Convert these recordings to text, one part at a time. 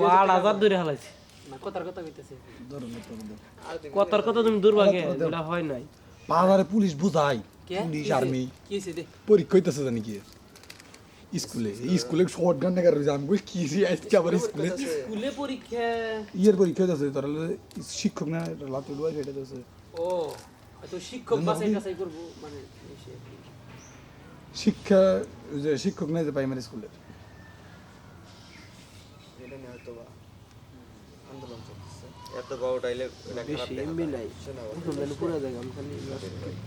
ও আট হাজার দূরে হালাইছি। কথার কথা কইতেছে। কতার কথা তুমি দুর্ভাগ্য এটা হয় নাই। বাজারে পুলিশ বুঝাই পুলিশ আর্মি। পরীক্ষা হইতেছে জানি কি। স্কুলে স্কুলে শর্ট গান নেগার আমি কই কি যে আজকে আবার স্কুলে স্কুলে? পরীক্ষা ইয়ের পরীক্ষা হইতেছে তোর শিক্ষক না লাতে ডুয়াই সেটা হইতেছে। ও তো শিক্ষক বাছাই কাছাই করব মানে শিক্ষা যে শিক্ষক নাই যে প্রাইমারি স্কুলে এটা নিয়ে হয়তো বা আন্দোলন চলতেছে। এত বড় টাইলে এমবি। নাই। মানে পুরো জায়গা আমি খালি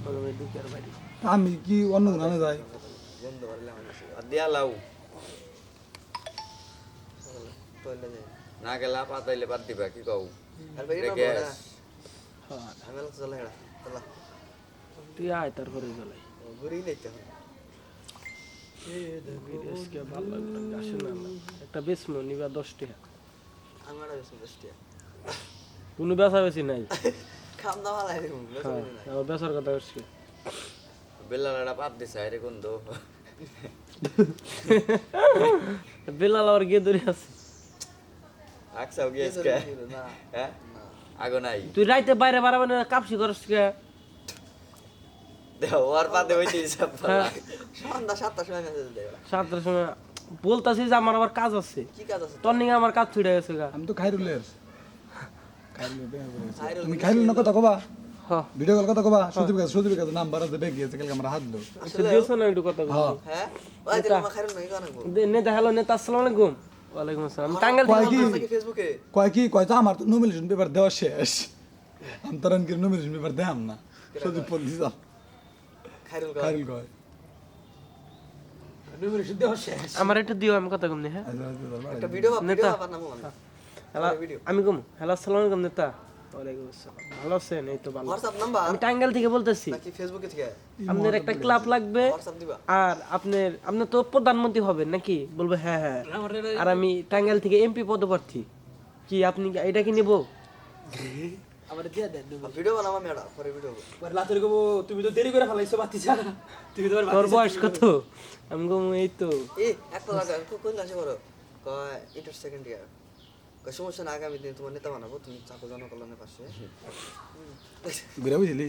প্রথমে ঢুকে আর বাইরে। আমি কি অন্য গানে যাই? বন্ধ করলে আর দিয়া লাউ। না গেলা পাতাইলে বাদ দিবা কি কও? আর গ্যাস। চলে তুই আয় তারপরে জ্বালাই ঘুরেই লাইতে হবে। আজকে ভালো লাগল আসে না একটা বেচমো নিবা দশ টাকা আমার কোনো বেচা বেশি নাই। খাম দাম আলাই হ্যাঁ আমার বেচার কথা করছি। বেলালাটা পাত দিছে আরে কোন দো। বেলাল আর গিয়ে ধরে আছে। আকসাও হ্যাঁ? আগো নাই। তুই রাইতে বাইরে বাড়াবে না কাপসি করস কে? দেও হইতে হিসাব পালা সন্ধ্যা সাতটার সময় মেসেজ দেয় সাতটার সময় বলতাছি যে আমার আবার কাজ আছে। কি কাজ আছে? তোর নিয়ে আমার কাজ ছুটে গেছে গা। আমি তো খাইরুলের তুমি খাইরুল না কথা কবা? হ। ভিডিও কল কথা কবা? সজীব কাছে সজীব কাছে নাম্বার আছে ব্যাগ গিয়েছে কালকে আমরা হাত লো আচ্ছা দিয়েছ না একটু কথা হ্যাঁ? ওই খাইরুল নাই কারণ দে- নেতা হ্যালো নেতা আসসালামু আলাইকুম। ওয়ালাইকুম আসসালাম। আমি টাঙ্গাইল থেকে ফেসবুকে। কয় কি? কয় তো আমার তো নমিনেশন পেপার দেওয়া শেষ। আমি তো রানকির নমিনেশন পেপার দেখাম না। পল্লি যাও খাইরুল কয় আমার একটু দিও আমি কথা কম নি হ্যাঁ? একটা ভিডিও নেতা। হ্যালো আমি কম। হ্যালো আসসালামু আলাইকুম নেতা। ভালো আছেন? এই তো ভালো। আমি টাঙ্গাইল থেকে বলতেছি। ফেসবুকে থেকে? আপনার একটা ক্লাব লাগবে। আর আপনার আপনি তো প্রধানমন্ত্রী হবেন নাকি? বলব হ্যাঁ হ্যাঁ। আর আমি টাঙ্গাইল থেকে এমপি পদপ্রার্থী। কি আপনি এটা কি নেব? আমার দিয়া দেন ভিডিও বানাবো আমি একটা পরে ভিডিও পরে লাতুরে কবো তুমি তো দেরি করে ফলাইছো বাতি যা তুমি তো তোর বয়স কত? আমি কম এই তো। এ একটা লাগা কোন কোন ক্লাসে পড়ো? কয় ইন্টার সেকেন্ড ইয়ার কয় সমস্যা না আগামী দিনে তোমার নেতা বানাবো তুমি চাকু জনকল্যাণের পাশে। বিরামি বুঝলি